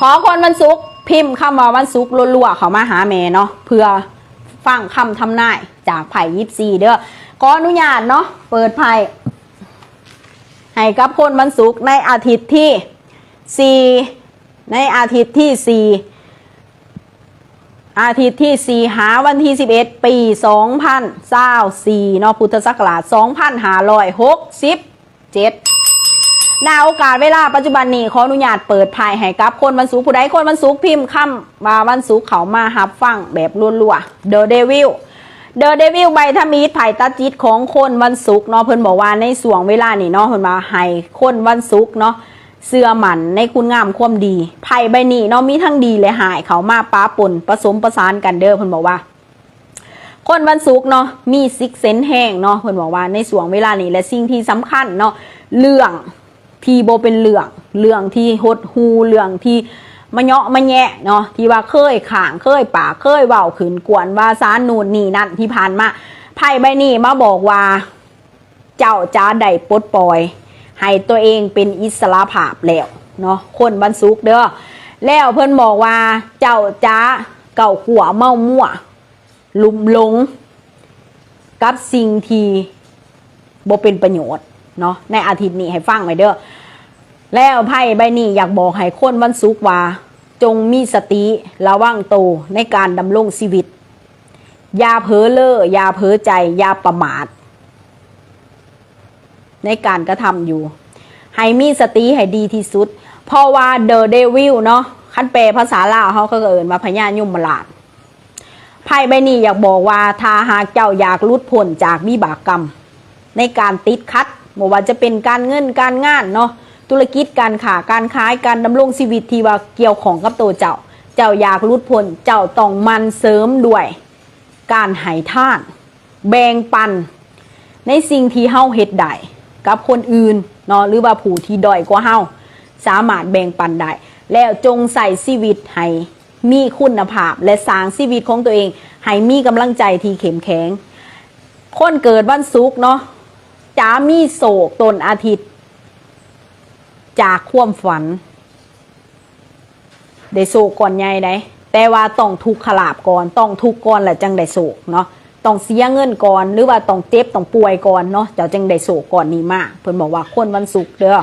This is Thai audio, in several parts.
ขอคนวันศุกร์พิมพ์คำว่าวันศุกร์รัวๆเขามาหาแม่เนาะเพื่อฟังคำทำนายจากไผ่ยิปซีเด้อขออนุญาตเนาะเปิดไพ่ให้กับคนวันศุกร์ในอาทิตย์ที่ 4 ในอาทิตย์ที่ 4 อาทิตย์ที่ 4 หาวันที่ 11 ปี2024เนาะพุทธศักราช2567 ณโอกาสเวลาปัจจุบันนี้ขออนุญาตเปิดภายให้กับคนวันศุกร์ผู้ใดคนวันศุกร์พิมพ์คำมาวันศุกร์เขามาฮับฟังแบบรัวๆ The Devil The Devil ใบทมีดไผ่ตาจิตของคนวันศุกร์เนาะเพิ่นบอกว่าในส่วงเวลานี้เนาะเพิ่นมาให้คนวันศุกร์เนาะเสื้อหมันในคุณงามความดีไผ่ใบนี้เนาะมีทั้งดีและหายเขามาป้าปนผสมประสานกันเด้อเพิ่นบอกว่า คนวันศุกร์เนาะมีซิกเซนแห้งเนาะเพิ่นบอกว่าในส่วงเวลานี้และสิ่งที่สำคัญเนาะเรื่อง ที่โบเป็นเรื่องเรื่องที่หดหูเรื่องที่มะเนาะมะแยะเนาะที่ว่าเคยข่างเคยป่าเคยเว้าขืนกวนว่าสารนูนนี่นั่นที่ผ่านมาไพ่ใบนี้มาบอกว่า เจ้าจ้าได้ปลดปล่อย ให้ตัวเองเป็นอิสระภาพแล้วเนาะคนวันศุกเด้อแล้วเพิ่นบอกว่า เจ้าจ้าเก่าขัวเมามั่ว ลุมหลง กับสิ่งที่บ่เป็นประโยชน์เนาะในอาทิตย์นี้ให้ฟังไว้เด้อ แล้วไพ่ใบนี้อยากบอกให้คนวันศุกว่า จงมีสติระวังโตวในการดำรงชีวิต อย่าเพ้อเล่ออย่าเพ้อใจ อย่าประมาท ในการกระทำอยู่ ให้มีสติให้ดีที่สุด เพราะว่าเดอะเดวิลเนาะคันแปลภาษาลาวเขาก็เอินว่าพญายุมลาดไพ่ใบนี้อยากบอกว่าถ้าหากเจ้าอยากลุดพ้นจากวิบากกรรม ในการติดคัดไม่ว่าจะเป็นการเงินการงานเนาะ ธุรกิจการขาการขายการดำรงชีวิตที่ว่าเกี่ยวของกับตัวเจ้า เจ้าอยากหลุดพ้นเจ้าต้องมันเสริมด้วย การให้ท่าน แบ่งปัน ในสิ่งที่เฮาเฮ็ดได้กับคนอื่นเนาะหรือว่าผู้ที่ด้อยกว่าเฮาสามารถแบ่งปันได้แล้วจงใส่ชีวิตให้มีคุณภาพ และสร้างชีวิตของตัวเองให้มีกำลังใจที่เข้มแข็งคนเกิดวันศุกร์เนาะจะมีโศกตนอาทิตย์ จากความฝัน ได้โศกก่อนใหญ่ได้แต่ว่าต้องทุกขลาบก่อน ต้องทุกก่อนแหละจังได้โศกเนาะต้องเสียเงินก่อนหรือว่าต้องเจ็บต้องป่วยก่อนเนาะเจ้าจังได้โศกก่อนนี่มากเพิ่นบอกว่าคนวันศุกร์เด้อ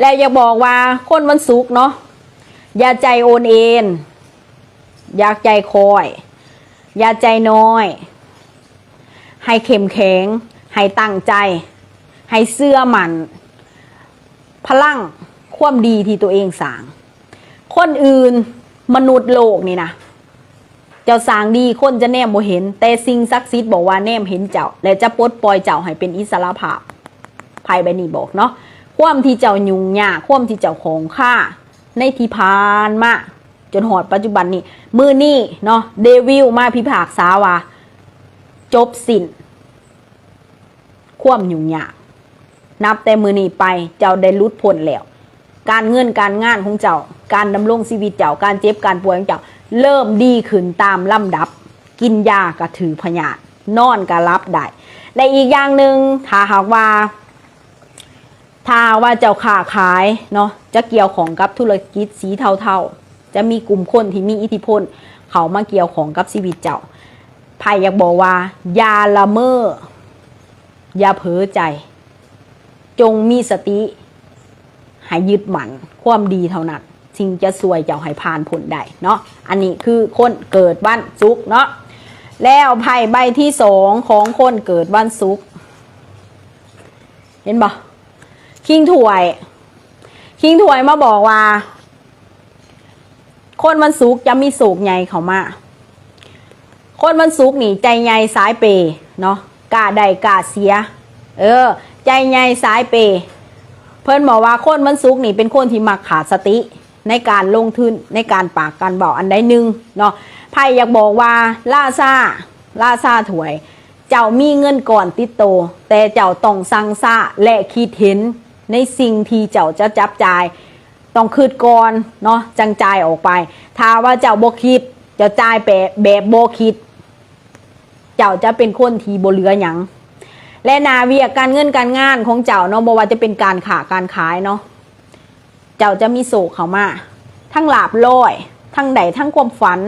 แล้วอยากบอกว่าคนวันศุกร์เนาะอย่าใจโอนเอ็นอย่าใจคอย อย่าใจน้อย ให้เข้มแข็งให้ตั้งใจ ให้เสื้อมัน พลังความดีที่ตัวเองสร้าง คนอื่นมนุษย์โลกนี่นะเจ้าสร้างดีคนจะแนมบ่เห็น แต่สิ่งศักดิ์สิทธิ์บอกว่าแนมเห็นเจ้า และจะปลดปล่อยเจ้าให้เป็นอิสระภาพภายใบนี้บอกเนาะความที่เจ้ายุ่งยากความที่เจ้าของค่าในที่ผ่านมาจนหอดปัจจุบันนี้ มือนี่เนาะเดวิลมาพิพากษาว่า จบสิ้นความยุ่งยาก นับแต่มือนี้ไปเจ้าได้หลุดพ้นแล้ว การเงินการงานของเจ้า การดำรงชีวิตเจ้า การเจ็บการป่วยของเจ้า เริ่มดีขึ้นตามลำดับ กินยากระถือพยาธินอนกระรับได้และอีกอย่างหนึ่งถ้าหากว่า ถ้าว่าเจ้าค้าขายเนาะจะเกี่ยวของกับธุรกิจสีเทาๆ จะมีกลุ่มคนที่มีอิทธิพล เขามาเกี่ยวของกับชีวิตเจ้าไพ่อยากบอกว่า ยาละเมอ อย่าเพ้อใจ จงมีสติให้ยึดมั่นความดีเท่านั้นสิ่งจะสวยเจ้าให้ผ่านผลได้เนาะอันนี้คือคนเกิดวันศุกร์เนาะแล้วไพ่ใบที่สองของคนเกิดวันศุกร์เห็นปะคิงถวย คิงถวยมาบอกว่า คนวันศุกร์จะมีโศกใหญ่เขามาคนวันศุกร์นี่ใจใหญ่สายเปเนาะกาใดกาเสีย เออ ใจใหญ่สายเปย์เพิ่นบอกว่าคนวันศุกนี่เป็นคนที่มักขาดสติในการลงทุนในการปากการบอกอันใดหนึ่งเนาะไพ่อยากบอกว่าล่าซาล่าซาถวย เจ้ามีเงินก่อนติดโต แต่เจ้าต้องสั่งซาและคิดเห็นในสิ่งที่เจ้าจะจับจ่าย ต้องคืดก่อนเนาะจังจ่ายออกไป ถ้าว่าเจ้าบ่คิด เจะจ่ายแบบแบบบ่คิด เจ้าจะเป็นคนที่บ่เหลือหยัง และนาเวียกการเงินการงานของเจ้าเนาะบ่ว่าจะเป็นการขาการขายเนาะเจ้าจะมีโศกเขามา ทั้งหลาบลอยทั้งใดทั้งความฝัน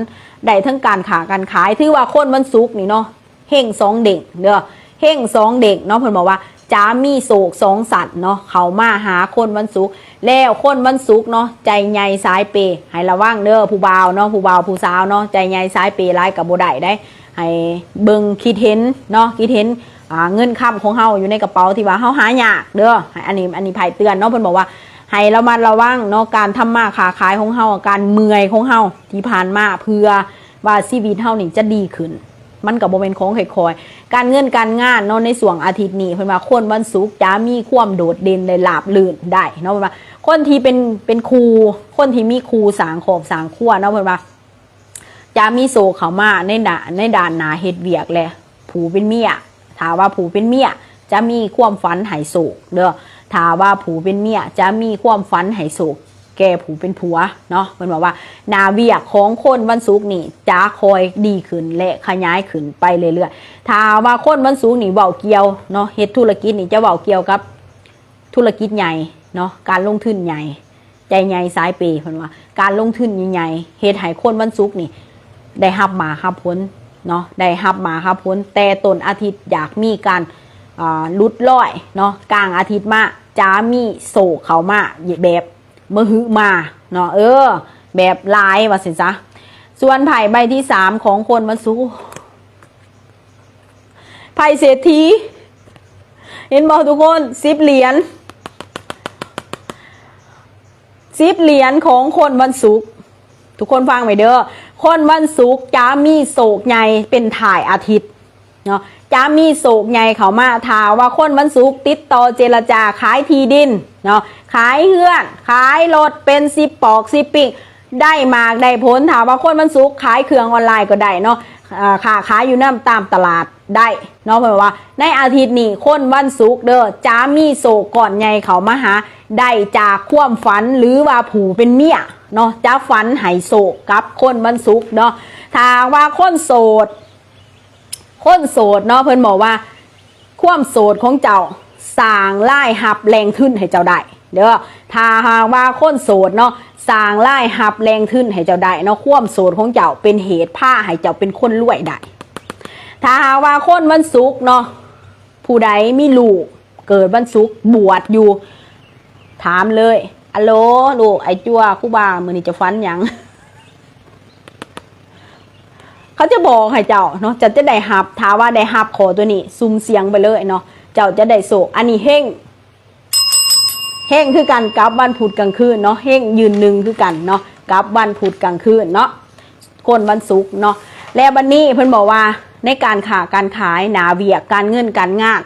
ใดทั้งการขาการขายถือว่าคนวันศุกนี่เนาะเฮงสองเด็กเด้อเฮงสองเด็กเนาะเพิ่นบอกว่าจ้ามีโศกสองสัตว์เนาะเขามาหาคนวันศุกร์แล้วคนวันศุกร์เนาะใจใหญ่สายเปย์ให้ระวังเด้อผู้บ่าวเนาะผู้บ่าวผู้สาวเนาะใจใหญ่สายเปย์ร้ายกับบ่ได้ได้ ให้เบิ่งคิดเห็นเนาะคิดเห็น เงินคำของเฮาอยู่ในกระเป๋าที่ว่าเฮาหายากเด้ออันนี้อันนี้ภัยเตือนเนาะเพิ่นบอกว่าให้เรามาระวังเนาะการทำมาค้าขายของเฮาการเมื่อยของเฮาที่ผ่านมาเพื่อว่าชีวิตเฮานี่จะดีขึ้น มันกับโมเมนต์ของค่อยๆการเงินการงานเนาะในส่วงอาทิตย์นี้เพิ่นว่าคนวันศุกร์จะมีความโดดเด่นในลาบลื่นได้เนาะเพิ่นว่าคนที่เป็นเป็นครูคนที่มีครูสางขอบสางขั้วเนาะเพิ่นว่าจะมีโซเขามาในด่านในด่านหนาเฮ็ดเวียกแหละผูเป็นเมีย ถาว่าผูเป็นเมียจะมีความฝันไหโศกเด้อถาว่าผูเป็นเมียจะมีความฝันไหโศกแกผูเป็นผัวเนาะมันบอกว่า นาเวียของคนวันศุกร์นี่จะคอยดีขึ้นและขยายขึ้นไปเรื่อยๆถ้าว่าคนวันศุกร์นี่เว้าเกี่ยวเนาะเฮ็ดธุรกิจนี่จะเว้าเกี่ยวกับ ธุรกิจใหญ่เนาะการลงทุนใหญ่ใจใหญ่สายเปย์เพิ่นว่า การลงทุนใหญ่ๆเฮ็ดให้คนวันศุกร์นี่ ได้หับมาหับพ้น เนาะได้หับมาหับพ้นแต่ต้นอาทิตย์อยากมีการลุดลอยเนาะกลางอาทิตย์มาจะมีโศกเขามาแบบมือหือมาเนาะเออ แบบลายว่าสิจ๊ะส่วนไพ่ใบที่สามของคนวันศุกร์ไพ่เศรษฐีเห็นบอกทุกคนสิบเหรียญสิบเหรียญของคนวันศุกร์ทุกคนฟังไปเด้อ คนวันศุกร์จะมีโศกใหญ่เป็นถ่ายอาทิตย์เนาะจะมีโศกใหญ่เขามาถามว่าคนวันศุกร์ติดต่อเจรจาขายที่ดินเนาะขายเฮือนขายรถเป็นสิบปอกสิบปิกได้มากได้ผลถามว่าคนวันศุกร์ขายเครื่องออนไลน์ก็ได้เนาะอ่าค่าขายอยู่น้ำตามตลาดได้เนาะเพราะว่า ในอาทิตย์นี้คนวันศุกร์เด้อจะมีโศกก่อนใหญ่เขามาหาได้จากความฝันหรือว่าผูเป็นเมีย เนาะจะฝันไหโศกกับคนวันศุกเนาะถ้าว่าคนโสด คนโสดเนาะเพิ่นบอกว่า ความโสดของเจ้าสร้างไล่หับแรงขึ้นให้เจ้าได้เด้อถ้าหากว่าคนโสดเนาะสร้างไล่หับแรงขึ้นให้เจ้าได้เนาะความโสดของเจ้าเป็นเหตุผ้าให้เจ้าเป็นคนรวยได้ถ้าหากว่าคนวันศุกร์เนาะผู้ใดมีลูกเกิดวันศุกร์บวชอยู่ ถามเลย อโลลูกไอจัวคู่บามือนี่จะฟันยัง เขาจะบอกให้เจ้าเนาะจะจะได้หับถาว่าได้หับขอตัวนี้ ซุ่มเสียงไปเลยเนาะเจ้าจะได้โศกอันนี้เฮงเฮงคือกันกับวันพุธกลางคืนเนาะเฮงยืนหนึ่งคือกันเนาะกับวันพุธกลางคืนเนาะคนวันศุกร์เนาะแล้ววันนี้เพิ่นบอกว่าในการขาการขายหนาเวียกการเงินการงาน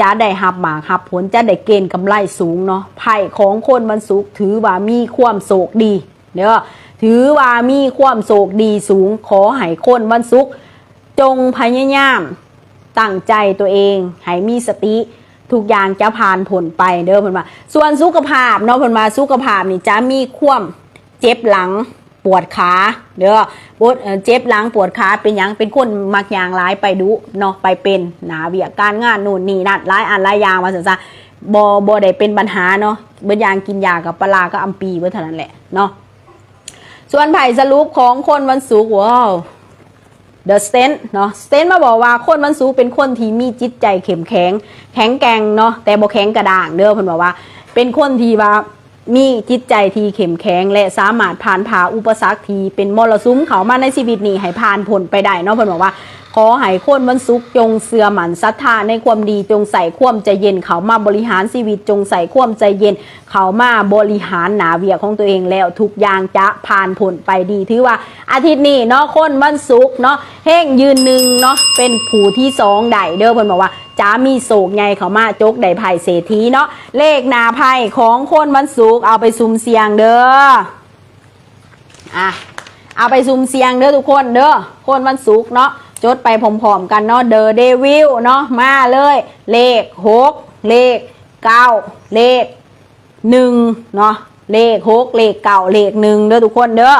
จะได้หับหมากหับผลจะได้เกณฑ์กำไรสูงเนาะไผ่ของคนวันศุกร์ถือว่ามีความโศกดีเด้อถือว่ามีความโศกดีสูงขอให้คนวันศุกร์จงพยายามตั้งใจตัวเองให้มีสติทุกอย่างจะผ่านผลไปเด้อเพิ่นว่า ส่วนสุขภาพเนาะเพิ่นว่าสุขภาพนี่จะมีความเจ็บหลัง ปวดขาเด้อปวดเจ็บหลังปวดขาเป็นยังเป็นคนมักยางร้ายไปดุเนาะไปเป็นหนาเวียกการงานนู่นนี่นั่นหลายอันหลายอย่างว่าซั่นซะบ่บ่ได้เป็นปัญหาเนาะเบิดอยางกินยากับปลาก็อัมปีเบิดเท่านั้นแหละเนาะส่วนไผ่สรุปของคนวันศุกร์ว้าวเดอะสเตนเนาะสเตนมาบอกว่าคนวันศุกร์เป็นคนที่มีจิตใจเข้มแข็ง แข็งแกร่งเนาะแต่บ่แข็งกระด้างเด้อเพิ่นบอกว่า เป็นคนที่ว่า มีจิตใจที่เข้มแข็งและสามารถผ่านผ่าอุปสรรคที่เป็นมรสุมเขามาในชีวิตนี้ให้ผ่านพ้นไปได้เนาะเพิ่นบอกว่าขอให้คนวันศุกจงเสื่อหมันศรัทธาในความดีจงใส่ความใจเย็นเขามาบริหารชีวิตจงใส่ความใจเย็น เขามาบริหารหนาเวียของตัวเองแล้วทุกอย่างจะผ่านผลไปดีถือว่าอาทิตย์นี้เนาะคนวันศุกเนาะเฮงยืนหนึ่งเนาะเป็นผู้ที่สองได้เด้อเพิ่นบอกว่า จะมีโศกใหญ่เขามาจกได้ไผ่เศรษฐีเนาะเลขนาไผ่ของคนวันศุกร์เอาไปซุ่มเสียงเด้ออะเอาไปซุ่มเสียงเด้อทุกคนเด้อคนวันศุกร์เนาะจดไปพร้อมๆกันเนาะเดอเดวิลเนาะมาเลย เลขหกเลขเก้าเลขหนึ่งเนาะเลขหกเลขเก้าเลขหนึ่งเด้อทุกคนเด้อ